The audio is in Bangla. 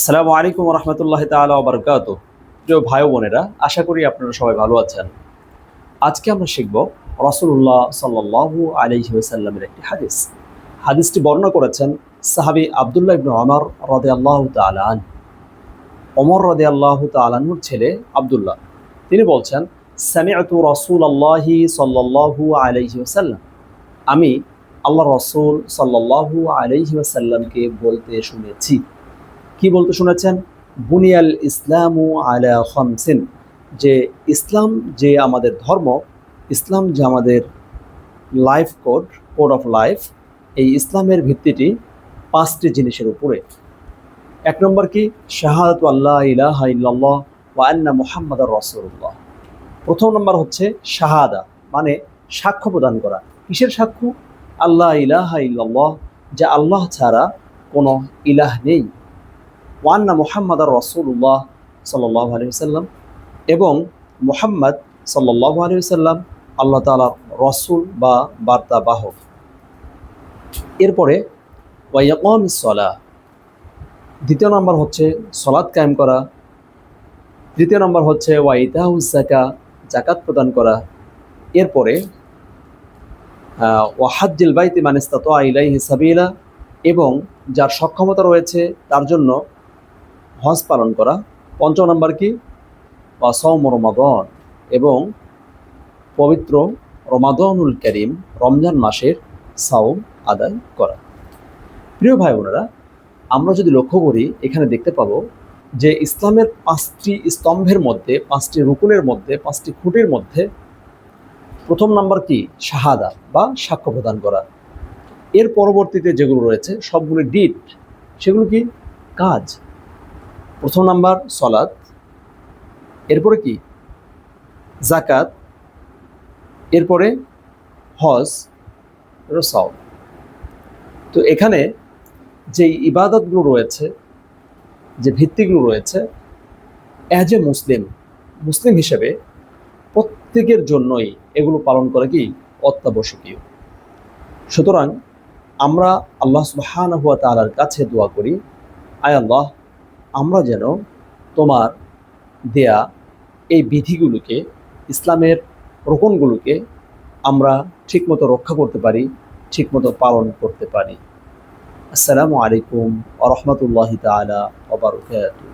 আসসালামু আলাইকুম রহমতুল্লাহ তালা বারকাত প্রিয় ভাই বোনেরা, আশা করি আপনারা সবাই ভালো আছেন। আজকে আমরা শিখব রসুল্লাহ সাল্লাহ আলহি সাল্লামের একটি হাদিস। হাদিসটি বর্ণনা করেছেন সাহাবি আবদুল্লাহ ইবনু অমর রদে আল্লাহ তালান অমর রদে আল্লাহ তালানুর ছেলে আবদুল্লাহ। তিনি বলছেন, সামিআতু রসুল আল্লাহি সাল্লাহু আলহি সাল্লাম আমি আল্লাহ রসুল সাল্লাহু আলহি সাল্লামকে বলতে শুনেছি। কি বলতে শুনেছেন? বুনিয়াল ইসলামু আলা খামসিন। যে ইসলাম যে আমাদের ধর্ম, ইসলাম যে আমাদের life code code of life এই ইসলামের ভিত্তিটি পাঁচটি জিনিসের উপরে। এক নম্বর কি? শাহাদাত আল্লাহ ইলাহা ইল্লাল্লাহ ওয়া আন্না মুহাম্মাদার রাসূলুল্লাহ। প্রথম নম্বর হচ্ছে শাহাদা মানে সাক্ষ্য প্রদান করা। কিসের সাক্ষ্য? আল্লাহ ইলাহা ইল্লাল্লাহ, যে আল্লাহ ছাড়া কোনো ইলাহ নেই। ওয়ান্না মোহাম্মদ আর রসুল্লাহ সাল্লাহ আলহিসাল্লাম এবং মোহাম্মদ সাল্লাহ আলহিসাল্লাম আল্লাহ তালার রসুল বা বার্তা বাহক। এরপরে ওয়াইয়াকম সলা দ্বিতীয় নম্বর হচ্ছে সলাদ কায়েম করা। তৃতীয় নম্বর হচ্ছে ওয়াইতাহুজ জাকা জাকাত প্রদান করা। এরপরে ওয়াহাজ্জিল বাইতি মানিস্তাত আইলাই হিসাবিলা এবং যার সক্ষমতা রয়েছে তার জন্য হজ পালন করা। পঞ্চম নম্বর কি? সৌম রমাদন এবং পবিত্র রমাদনুল করিম রমজান মাসের সাউম আদায় করা। প্রিয় ভাই বোনেরা, আমরা যদি লক্ষ্য করি, এখানে দেখতে পাবো যে ইসলামের পাঁচটি স্তম্ভের মধ্যে, পাঁচটি রুকুনের মধ্যে, পাঁচটি খুঁটির মধ্যে প্রথম নাম্বার কি? শাহাদা বা সাক্ষ্য প্রদান করা। এর পরবর্তীতে যেগুলো রয়েছে, সবগুলো ডিট সেগুলো কি? কাজ। প্রথম নাম্বার সলাদ এরপরে কি? জাকাত এরপরে হজ। সাউ তো এখানে যে ইবাদতগুলো রয়েছে, যে ভিত্তিগুলো রয়েছে অ্যাজ এ মুসলিম মুসলিম হিসেবে প্রত্যেকের জন্যই এগুলো পালন করা কি? অত্যাবশ্যকীয়। সুতরাং আমরা আল্লাহ সুবাহান হুয়া তালার কাছে দোয়া করি, আয় আল্লাহ আমরা যেন তোমার দেয়া এই বিধিগুলোকে, ইসলামের রোপণগুলোকে আমরা ঠিকমতো রক্ষা করতে পারি, ঠিকমতো পালন করতে পারি। আসসালামু আলাইকুম আ রহমতুল্লাহ তালা ওবরকাত